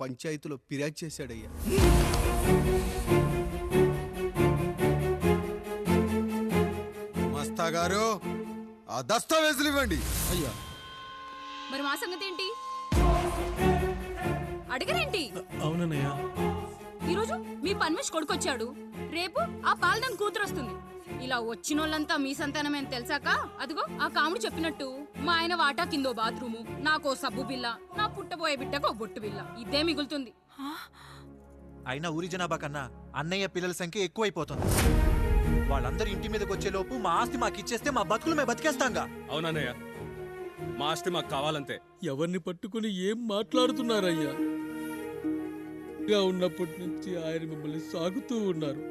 పంచాయతీలో ఫిర్యాదు చేశాడయ్యా. మస్తా గారు ఆ దస్తావేజులు ఇవ్వండి. అయ్యా. మరి మా సంగతి ఏంటి? అడగరేంటి? అవునన్నయ్య. ఈరోజు మీ పన్మేష్ కొడుకొచ్చాడు. రేపు ఆ పాలదం కూతురు వస్తుంది ఇలా వచ్చినోళ్ళంతా మీ సంతానమే అని తెలిసాక అదిగో ఆ కాముడు చెప్పినట్టు మా ఆయన వాటా కిందో బాత్రూము నాకో సబ్బు బిల్ల నా పుట్టబోయే బిడ్డకో బొట్టు బిల్ల ఇదే మిగులుతుంది. అయినా ఊరి జనాభా కన్నా అన్నయ్య పిల్లల సంఖ్య ఎక్కువైపోతుంది. వాళ్ళందరూ ఇంటి మీదకి వచ్చే లోపు మా ఆస్తి మాకు ఇచ్చేస్తే మా బతుకులు మేము బతికేస్తాంగా. అవునన్నయ్య మా ఆస్తి మాకు కావాలంతే. ఎవరిని పట్టుకుని ఏం మాట్లాడుతున్నారయ్యా? గా ఉన్నప్పటి నుంచి ఆయన మిమ్మల్ని సాగుతూ ఉన్నారు.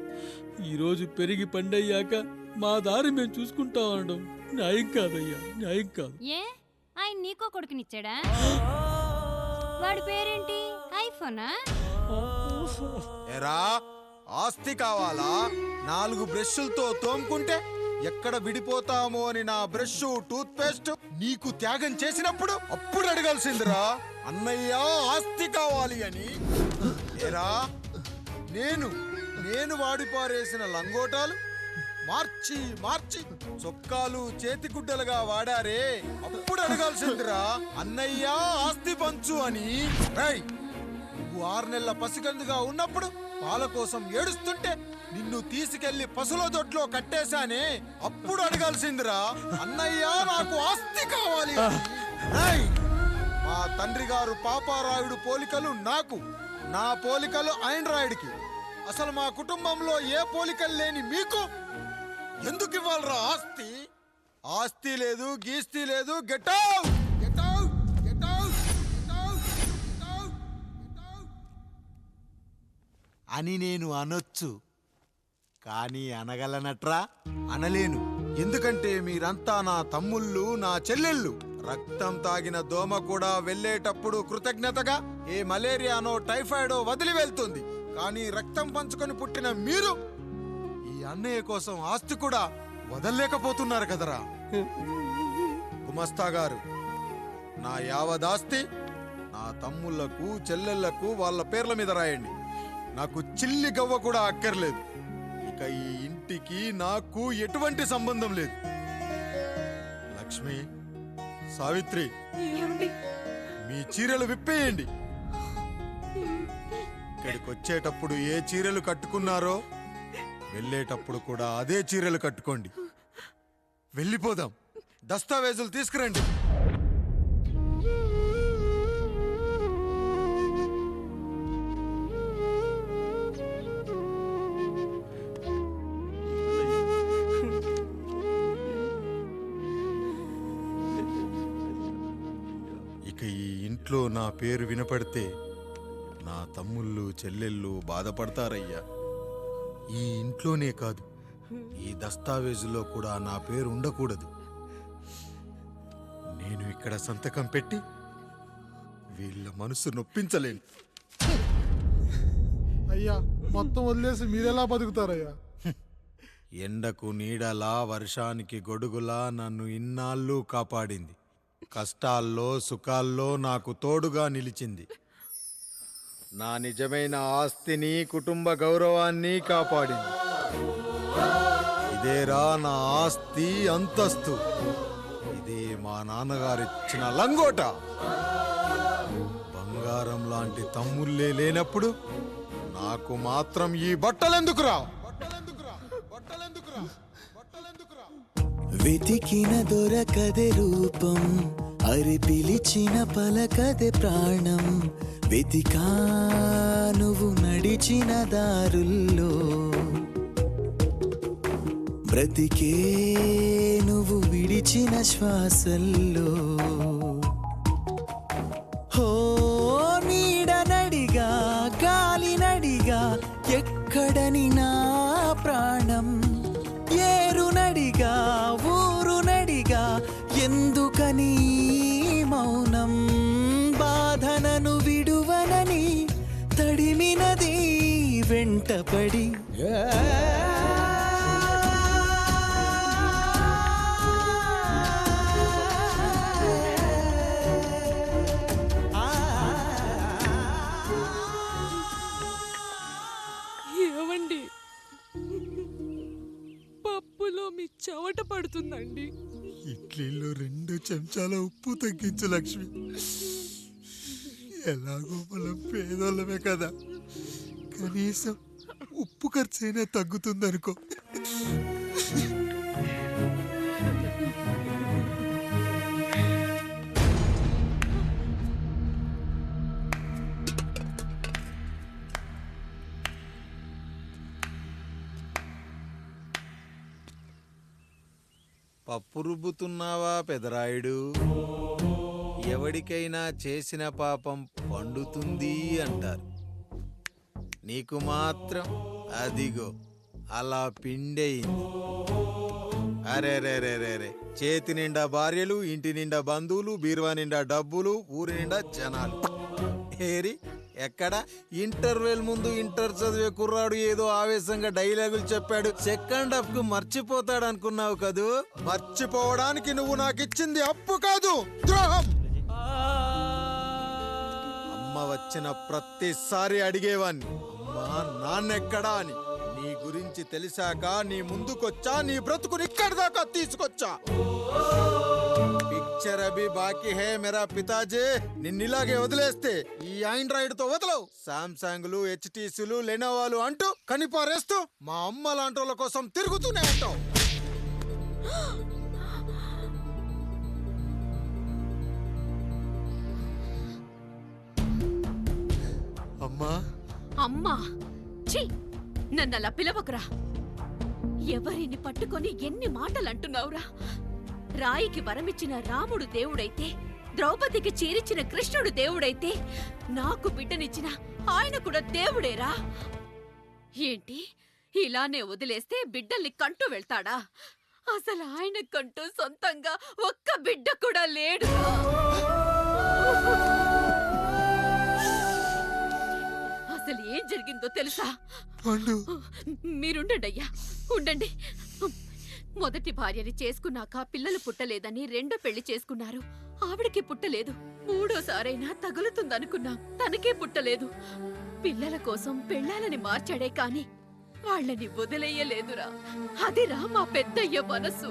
ఈ రోజు పెరిగి పండయ్యాక మా దారి మేము చూసుకుంటా ఉండడం న్యాయం కాదయ్యా న్యాయం కాదు. ఏ? ఆయన నీకో కొడుకునిచ్చాడా? వాడి పేరేంటి? ఐఫోనా? ఎరా ఆస్తి కావాలా? నాలుగు బ్రష్లతో తోముకుంటే ఎక్కడ విడిపోతామో అని నా బ్రష్ టూత్ పేస్ట్ నీకు త్యాగం చేసినప్పుడు అప్పుడు అడగాల్సిందిరా. అన్నయ్య ఆస్తి కావాలి అని ఏరా? నేను నేను వాడిపారేసిన లంగోటాలు? మార్చి మార్చి. చొక్కాలు చేతిగుడ్డలుగా వాడారే. అప్పుడు అడగాల్సిందిరా. అన్నయ్య ఆస్తి పంచు అని. రేయ్ నువ్వు ఆరు నెలల పసికందుగా ఉన్నప్పుడు పాల కోసం ఏడుస్తుంటే నిన్ను తీసుకెళ్ళి పశుల దొడ్లో కట్టేశానే. అప్పుడు అడగాల్సిందిరా. అన్నయ్య నాకు ఆస్తి కావాలి అని. మా తండ్రి గారు పాపారాయుడు పోలికలు నాకు నా పోలికలు ఆండ్రాయిడ్కి అసలు మా కుటుంబంలో ఏ పోలికలు లేని మీకు? ఎందుకు ఇవ్వాలరా ఆస్తి? ఆస్తి లేదు గీస్తి లేదు గెట్ అవుట్! గెట్ అని నేను అనొచ్చు. కానీ అనగలనట్రా? అనలేను. ఎందుకంటే మీరంతా నా తమ్ముళ్ళు నా చెల్లెళ్ళు. రక్తం తాగిన దోమ కూడా వెళ్ళేటప్పుడు కృతజ్ఞతగా ఏ మలేరియానో టైఫాయిడో వదిలి వెళ్తుంది. కానీ రక్తం పంచుకొని పుట్టిన మీరు ఈ అన్నయ్య కోసం ఆస్తి కూడా వదలలేకపోతున్నారు కదరా. గుమస్తా గారు నా యావదాస్తి నా తమ్ముళ్ళకు చెల్లెళ్ళకు వాళ్ళ పేర్ల మీద రాయండి. నాకు చిల్లి గవ్వ కూడా అక్కర్లేదు. ఇక ఈ ఇంటికి నాకు ఎటువంటి సంబంధం లేదు. లక్ష్మి సావిత్రి మీ చీరలు విప్పేయండి. ఇక్కడికి వచ్చేటప్పుడు ఏ చీరలు కట్టుకున్నారో వెళ్ళేటప్పుడు కూడా అదే చీరలు కట్టుకోండి. వెళ్ళిపోదాం. దస్తావేజులు తీసుకురండి. పేరు వినపడితే నా తమ్ముళ్ళు చెల్లెళ్ళు బాధపడతారయ్యా. ఈ ఇంట్లోనే కాదు ఈ దస్తావేజులో కూడా నా పేరు ఉండకూడదు. నేను ఇక్కడ సంతకం పెట్టి వీళ్ళ మనసు నొప్పించలేను. అయ్యా మొత్తం వదిలేసి మీరెలా బతుకుతారయ్యా? ఎండకు నీడలా వర్షానికి గొడుగులా నన్ను ఇన్నాళ్ళు కాపాడింది. కష్టాల్లో సుఖాల్లో నాకు తోడుగా నిలిచింది. నా నిజమైన ఆస్తిని కుటుంబ గౌరవాన్ని కాపాడింది. ఇదేరా నా ఆస్తి అంతస్తు. ఇదే మా నాన్నగారిచ్చిన లంగోట. బంగారం లాంటి తమ్ముళ్ళే లేనప్పుడు నాకు మాత్రం ఈ బట్టలెందుకురా బట్టలెందుకురా? బట్టలెందుకురా? బట్టలెందుకురా? వెతికిన దొరకదే రూపం అరి పిలిచిన పలకదే ప్రాణం. వెతికా నువ్వు నడిచిన దారుల్లో. బ్రతికే నువ్వు విడిచిన శ్వాసల్లో. వెంటపడి. ఏవండి? పప్పులో మీ చెవట పడుతుందండి. ఇడ్లీలో రెండు చెంచాల ఉప్పు తగ్గించు లక్ష్మి. ఎలాగో మనం పేదోళ్ళమే కదా. కనీసం ఉప్పు ఖర్చైనా తగ్గుతుందనుకో. పప్పు రుబ్బుతున్నావా పెదరాయుడు? ఎవడికైనా చేసిన పాపం పండుతుంది అంటారు. నీకు మాత్రం అదిగో అలా పిండయింది. అరే రే రే రే రే చేతి నిండా భార్యలు ఇంటి నిండా బంధువులు బీరువా నిండా డబ్బులు ఊరి నిండా జనాలు. ఏరి ఎక్కడ? ఇంటర్వెల్ ముందు ఇంటర్ చదివే కుర్రాడు ఏదో ఆవేశంగా డైలాగులు చెప్పాడు. సెకండ్ హాఫ్కు మర్చిపోతాడు అనుకున్నావు కదూ? మర్చిపోవడానికి నువ్వు నాకు ఇచ్చింది అప్పు కాదు ద్రోహం! అమ్మ వచ్చిన ప్రతిసారి అడిగేవాన్ని మా నాన్నెక్కడా అని. నీ గురించి తెలిసాక నీ ముందుకొచ్చా నీ బ్రతుకుని ఇక్కడి దాకా తీసుకొచ్చా? పిక్చర్ అభి బాకీ హే మేరా పితాజీ. నిన్నిలాగే వదిలేస్తే ఈ ఆండ్రాయిడ్తో వదలవు సామ్సంగ్లు హెచ్టీసీలు లెనోవాలు అంటూ కనిపారేస్తూ మా అమ్మ లాంటి వాళ్ళ కోసం తిరుగుతూనే అంటావు అమ్మా అమ్మా! ఛీ! నన్ను అలా పిలవకురా. ఎవరిని పట్టుకొని ఎన్ని మాటలు అంటున్నావురా రాయికి వరమిచ్చిన రాముడు దేవుడైతే ద్రౌపదికి చీరిచ్చిన కృష్ణుడు దేవుడైతే నాకు బిడ్డనిచ్చిన ఆయన కూడా దేవుడేరా? ఏంటి? ఇలానే వదిలేస్తే బిడ్డల్ని కంటూ వెళ్తాడా? అసలు ఆయన కంటూ సొంతంగా ఒక్క బిడ్డ కూడా లేడురా అసలు ఏం జరిగిందో తెలుసా? పండు. మీరుండండి అయ్యా ఉండండి. మొదటి భార్యని చేసుకున్నాక పిల్లలు పుట్టలేదని రెండో పెళ్ళి చేసుకున్నారు. ఆవిడకి పుట్టలేదు. మూడోసారైనా తగులుతుందనుకున్నాం. తనకే పుట్టలేదు. పిల్లల కోసం పెళ్ళాలని మార్చాడే కాని వాళ్ళని వదిలేయలేదురా. అదిరా మా పెద్దయ్య మనసు.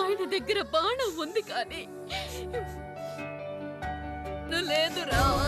ఆయన దగ్గర బాణం ఉంది కానీ. లేదురా.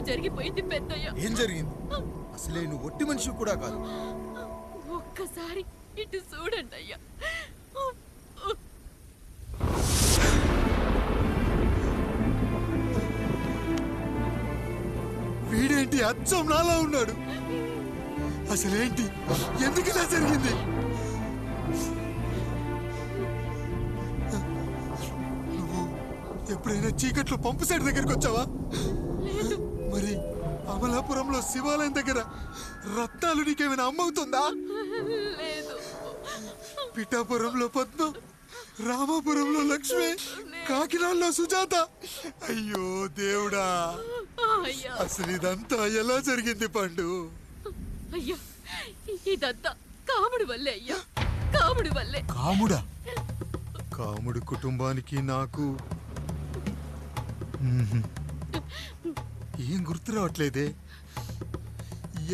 తప్పు జరిగిపోయింది పెద్దయ్య. ఏం జరిగింది? అసలే నువ్వు ఒట్టి మనిషి కూడా కాదు. ఒక్కసారి ఇటు చూడండి అయ్యా. వీడేంటి అచ్చం నాలా ఉన్నాడు? అసలేంటి? ఎందుకు ఇలా జరిగింది? నువ్వు ఎప్పుడైనా చీకట్లో పంపు సైడ్ దగ్గరికి వచ్చావా? మరి అమలాపురంలో శివాలయం దగ్గర రత్నాలు నీకేమైనా అమ్మవుతుందా? పిఠాపురంలో పద్మ రామాపురంలో లక్ష్మి కాకినాడలో సుజాత. అయ్యో దేవుడా. అయ్యా. అసలు ఇదంతా ఎలా జరిగింది పండు? అయ్యా ఇదంతా కాముడి వల్లే అయ్యా. కాముడి వల్లే. కాముడా? కాముడు కుటుంబానికి నాకు. ఏం గుర్తు రావట్లేదే?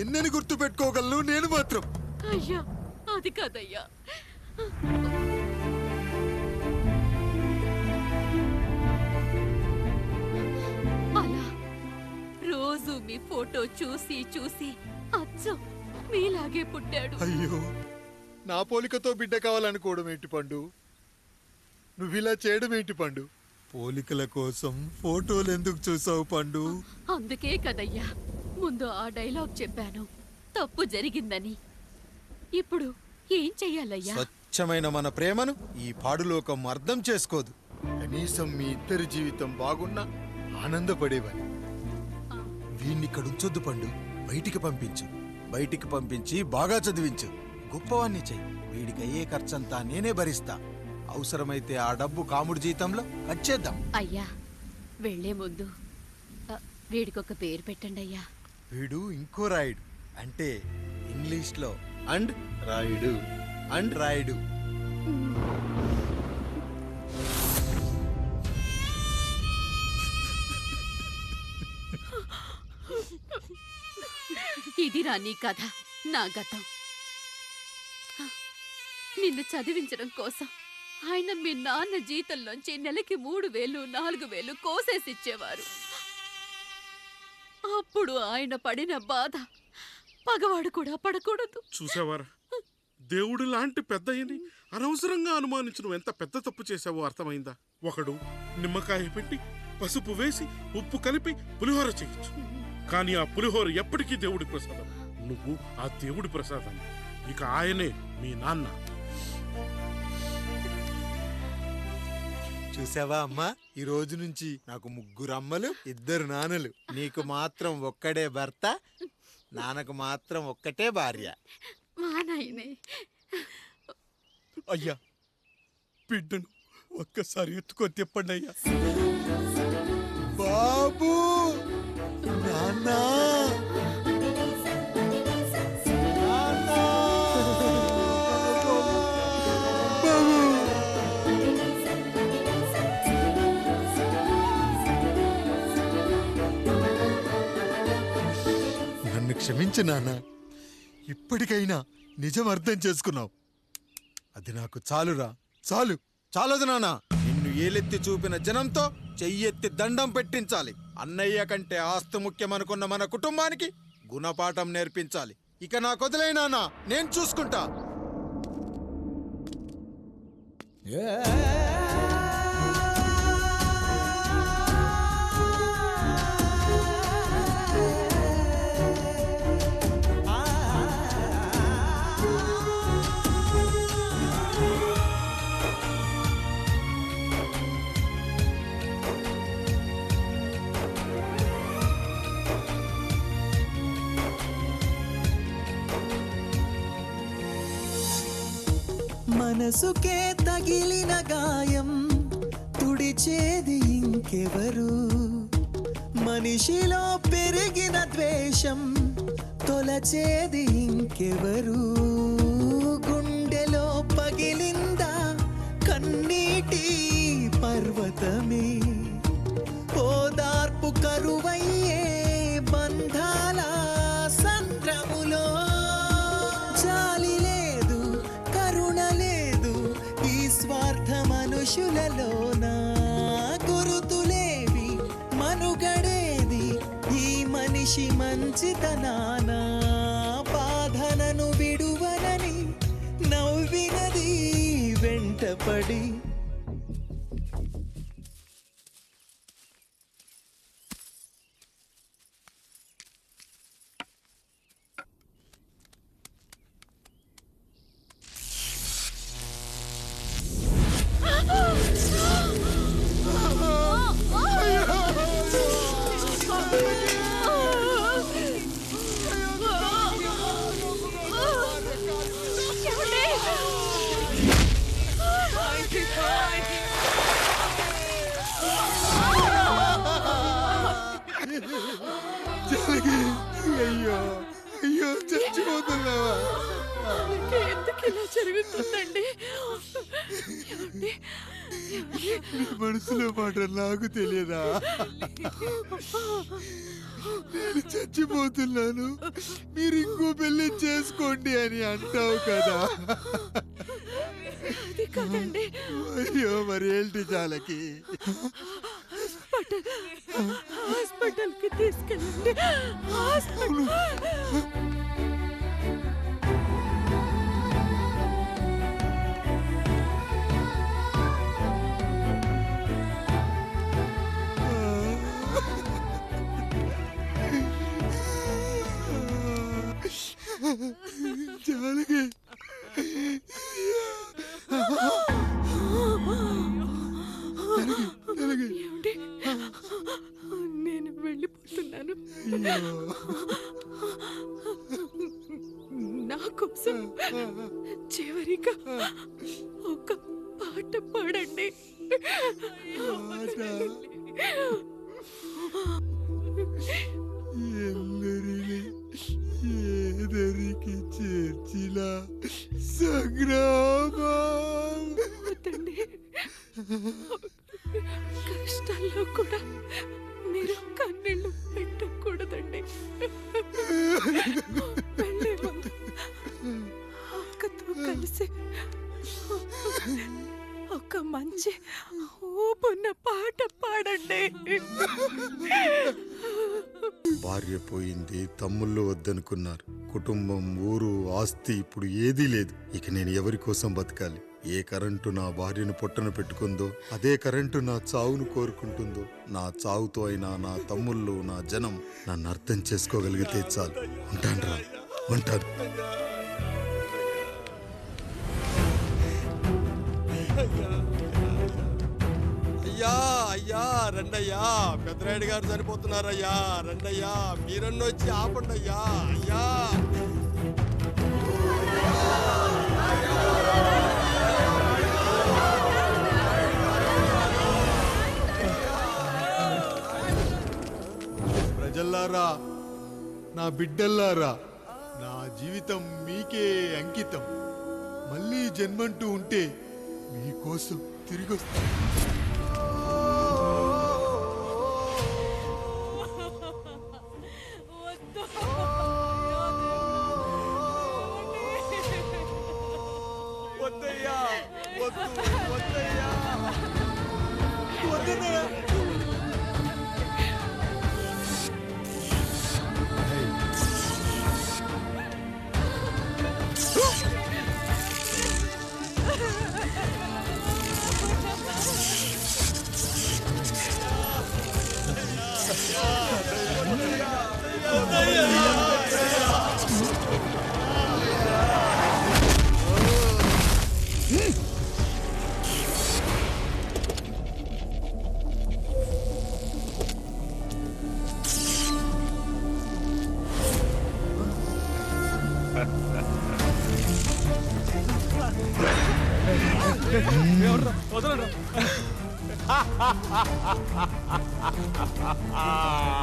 ఎన్నని గుర్తు పెట్టుకోగలను నేను మాత్రం. అయ్యా అది కాదయ్యా. అలా రోజు మీ ఫోటో చూసి చూసి అచ్చం మీలాగే పుట్టాడు. అయ్యో నా పోలికతో బిడ్డ కావాలనుకోవడం ఏంటి పండు? నువ్విలా చేయడం ఏంటి పండు? పోలికల కోసం ఫోటోలు ఎందుకు చూసావు పండు? అందుకే కదయ్యా ముందు ఆ డైలాగ్ చెప్పాను. తప్పు జరిగిందని. ఇప్పుడు ఏం చెయ్యాలయ్యా? స్వచ్ఛమైన మన ప్రేమను ఈ పాడులోకం అర్థం చేసుకోదు. కనీసం మీ ఇద్దరి జీవితం బాగున్నా ఆనందపడేవాడి వీణ్ణి ఇక్కడ ఉంచొద్దు పండు. బయటికి పంపించు. బయటికి పంపించి బాగా చదివించు. గొప్పవాణ్ణి చెయ్యి. వీడికి అయ్యే ఖర్చంతా నేనే భరిస్తా. అవసరమైతే ఆ డబ్బు కాముడి జీతంలో వచ్చేద్దాం అయ్యా వెళ్ళే ముందు వీడికొక పేరు పెట్టండి అయ్యా. వీడు ఇంకో రాయుడు అంటే ఇంగ్లీష్లో అండ్ రాయుడు అండ్ రాయుడు. ఇదిరా నీ కథ నా గతం. నిన్ను చదివించడం కోసం. ఆయన మీ నాన్న జీతంలోంచి నెలకి మూడు వేలు నాలుగు వేలు కోసేసి ఇచ్చేవారు అప్పుడు ఆయన పడిన బాధ పగవాడు కూడా పడకూడదు. చూసావారా? దేవుడు లాంటి పెద్దయ్యని అనవసరంగా అనుమానించడం ఎంత పెద్ద తప్పు చేశావో అర్థమైందా? ఒకడు నిమ్మకాయ పెట్టి పసుపు వేసి ఉప్పు కలిపి పులిహోర చేయొచ్చు. కానీ ఆ పులిహోర ఎప్పటికీ దేవుడి ప్రసాదం. నువ్వు ఆ దేవుడి ప్రసాదం ఇక ఆయనే మీ నాన్న. చూసావా అమ్మా? ఈ రోజు నుంచి నాకు ముగ్గురు అమ్మలు ఇద్దరు నాన్నలు. నీకు మాత్రం ఒక్కడే భర్త నాన్నకు మాత్రం ఒక్కటే భార్య. మా నాయనే. అయ్యా బిడ్డను ఒక్కసారి ఎత్తుకొని తిప్పండి అయ్యా. బాబు నాన్న! క్షమించు నాన్న. ఇప్పటికైనా నిజం అర్థం చేసుకున్నావు. అది నాకు చాలురా. చాలు. చాలదు నాన్న. నిన్ను ఏలెత్తి చూపిన జనంతో చెయ్యెత్తి దండం పెట్టించాలి. అన్నయ్య కంటే ఆస్తి ముఖ్యమనుకున్న మన కుటుంబానికి గుణపాఠం నేర్పించాలి. ఇక నాకు వదిలే నాన్న. నేను చూసుకుంటా. మనసుకే తగిలిన గాయం తుడిచేది ఇంకెవరు? మనిషిలో పెరిగిన ద్వేషం తొలచేది ఇంకె నేను చచ్చిపోతున్నాను. మీరు ఇంకో పెళ్ళి చేసుకోండి అని అంటావు కదా. అయ్యో మరి ఏంటి చాలకి హాస్పిటల్ హాస్పిటల్కి తీసుకెళ్ళండి. హాస్పిటల్ వద్దనుకున్నారు. కుటుంబం ఊరు ఆస్తి ఇప్పుడు ఏదీ లేదు. ఇక నేను ఎవరి కోసం బతకాలి? ఏ కరెంటు నా భార్యను పొట్టను పెట్టుకుందో అదే కరెంటు నా చావును కోరుకుంటుందో నా చావుతో అయినా నా తమ్ముళ్ళు నా జనం నన్ను అర్థం చేసుకోగలిగితే చాలు. ఉంటాను రా. ఉంటాను. రండయ్యా పెద్దరాయుడు గారు చనిపోతున్నారయ్యా రండయ్యా మీరన్న వచ్చి ఆపండి అయ్యా అయ్యా. ప్రజల్లారా నా బిడ్డల్లారా నా జీవితం మీకే అంకితం. మళ్ళీ జన్మంటూ ఉంటే మీకోసం తిరిగి వస్తాను there. 아.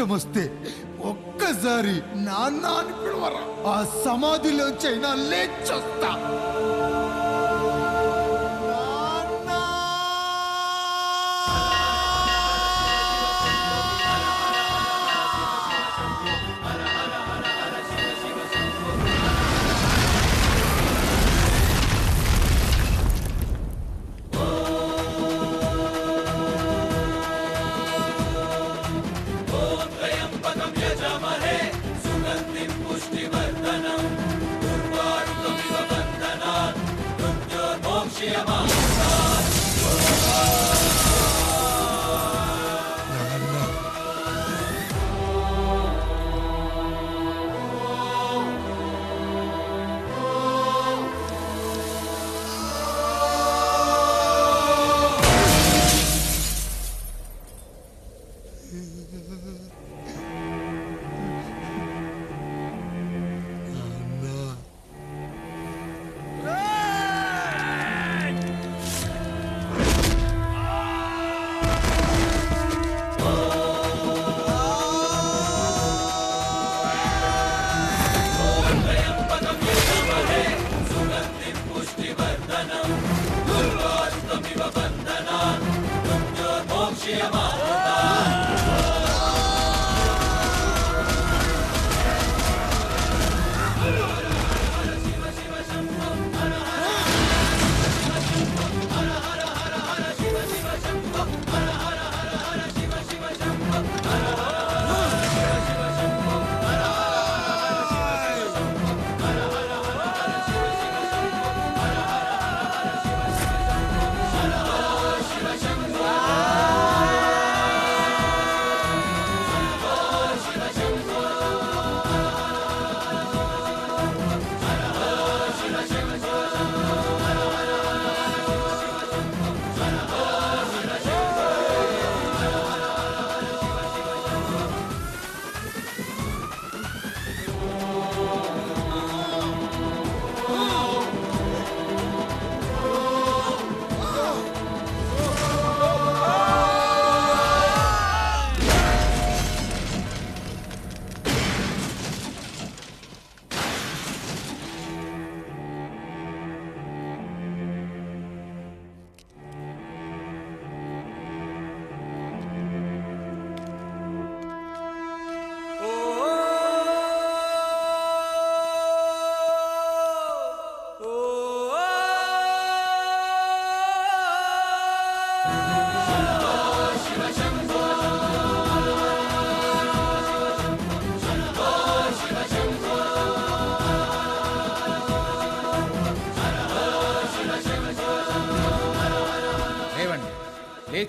కష్టం వస్తే ఒక్కసారి నాన్న అని పిలవరా. ఆ సమాధిలో చైనా లేచొస్తా.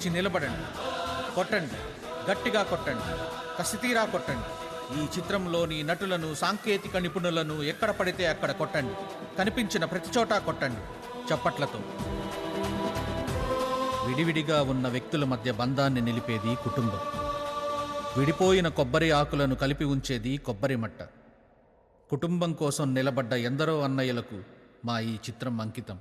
లేచి నిలబడండి. కొట్టండి. గట్టిగా కొట్టండి. కసితీరా కొట్టండి. ఈ చిత్రంలోని నటులను సాంకేతిక నిపుణులను ఎక్కడ పడితే అక్కడ కొట్టండి. కనిపించిన ప్రతి చోటా కొట్టండి. చప్పట్లతో. విడివిడిగా ఉన్న వ్యక్తుల మధ్య బంధాన్ని నిలిపేది కుటుంబం. విడిపోయిన కొబ్బరి ఆకులను కలిపి ఉంచేది కొబ్బరి మట్ట. కుటుంబం కోసం నిలబడ్డ ఎందరో అన్నయ్యలకు మా ఈ చిత్రం అంకితం.